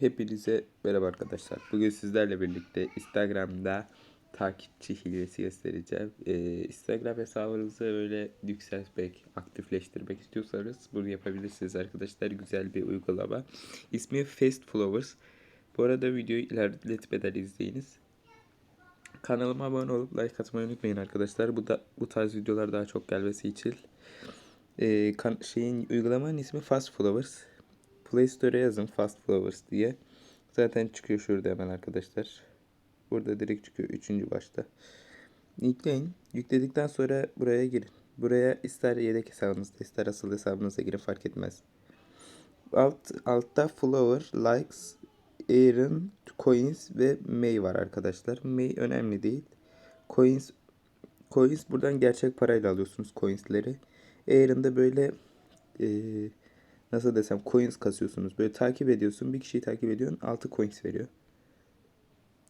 Hepinize merhaba arkadaşlar. Bugün sizlerle birlikte Instagram'da takipçi hilesi göstereceğim. Ee, Instagram hesabınızı böyle yükseltmek, aktifleştirmek istiyorsanız bunu yapabilirsiniz arkadaşlar. Güzel bir uygulama. İsmi Fast Flowers. Bu arada videoyu ilerletmeden izleyiniz. Kanalıma abone olup like atmayı unutmayın arkadaşlar. Bu da bu tarz videolar daha çok gelmesi için. Ee, kan- şeyin uygulamanın ismi Fast Flowers. Play Store'a yazın Fast Flowers diye. Zaten çıkıyor şurada hemen arkadaşlar. Burada direkt çıkıyor. Üçüncü başta. Yükleyin. Yükledikten sonra buraya girin. Buraya ister yedek hesabınızda ister asıl hesabınıza girin fark etmez. Alt, altta Flower, Likes, Aaron, Coins ve May var arkadaşlar. May önemli değil. Coins Coins buradan gerçek parayla alıyorsunuz coinsleri. Aaron'da böyle eee nasıl desem coins kasıyorsunuz. Böyle takip ediyorsun. Bir kişiyi takip ediyorsun. 6 coins veriyor.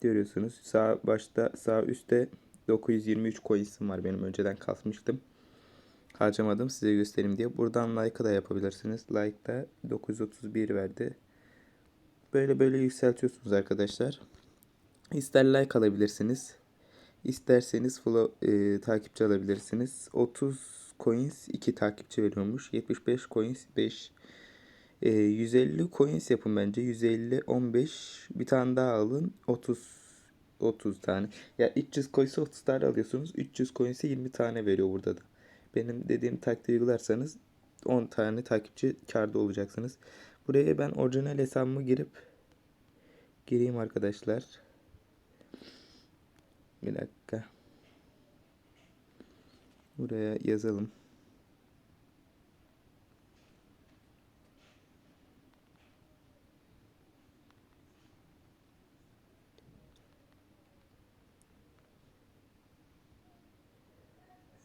Görüyorsunuz. Sağ başta sağ üstte 923 coins'im var. Benim önceden kasmıştım. Harcamadım size göstereyim diye. Buradan like'ı da yapabilirsiniz. Like'da 931 verdi. Böyle böyle yükseltiyorsunuz arkadaşlar. İster like alabilirsiniz. İsterseniz follow, e, takipçi alabilirsiniz. 30 coins 2 takipçi veriyormuş. 75 coins 5 e, 150 coins yapın bence. 150, 15. Bir tane daha alın. 30 30 tane. Ya 300 coins'e 30 tane alıyorsunuz. 300 coins'e 20 tane veriyor burada da. Benim dediğim taktiği uygularsanız 10 tane takipçi karda olacaksınız. Buraya ben orijinal hesabımı girip gireyim arkadaşlar. Bir dakika. Buraya yazalım.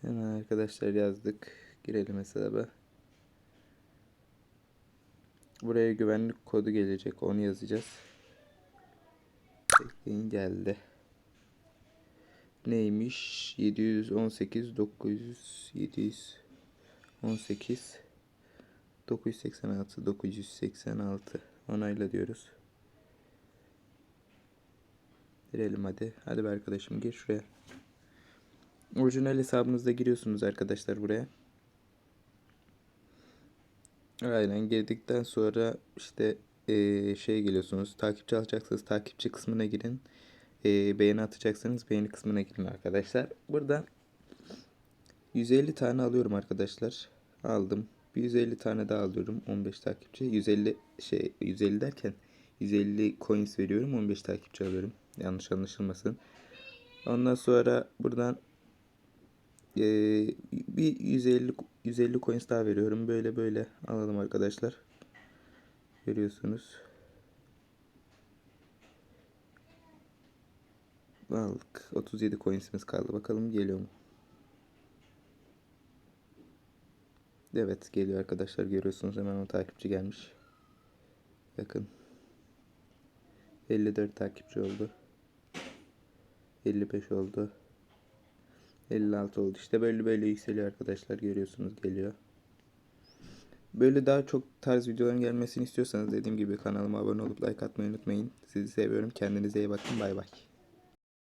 Hemen arkadaşlar yazdık. Girelim hesaba. Buraya güvenlik kodu gelecek. Onu yazacağız. Bekleyin geldi. Neymiş? 718 900 718 986 986 onayla diyoruz. Girelim hadi. Hadi be arkadaşım gir şuraya. Orijinal hesabınızda giriyorsunuz arkadaşlar buraya. Aynen girdikten sonra işte eee, şey geliyorsunuz. Takipçi alacaksınız. Takipçi kısmına girin. Eee, beğeni atacaksınız. Beğeni kısmına girin arkadaşlar. Burada 150 tane alıyorum arkadaşlar. Aldım. Bir 150 tane daha alıyorum. 15 takipçi. 150 şey 150 derken 150 coins veriyorum. 15 takipçi alıyorum. Yanlış anlaşılmasın. Ondan sonra buradan ee, bir 150 150 coins daha veriyorum. Böyle böyle alalım arkadaşlar. Görüyorsunuz. Aldık. 37 coinsimiz kaldı. Bakalım geliyor mu? Evet geliyor arkadaşlar. Görüyorsunuz hemen o takipçi gelmiş. Bakın. 54 takipçi oldu. 55 oldu. 56 oldu. İşte böyle böyle yükseliyor arkadaşlar. Görüyorsunuz geliyor. Böyle daha çok tarz videoların gelmesini istiyorsanız dediğim gibi kanalıma abone olup like atmayı unutmayın. Sizi seviyorum. Kendinize iyi bakın. Bay bay.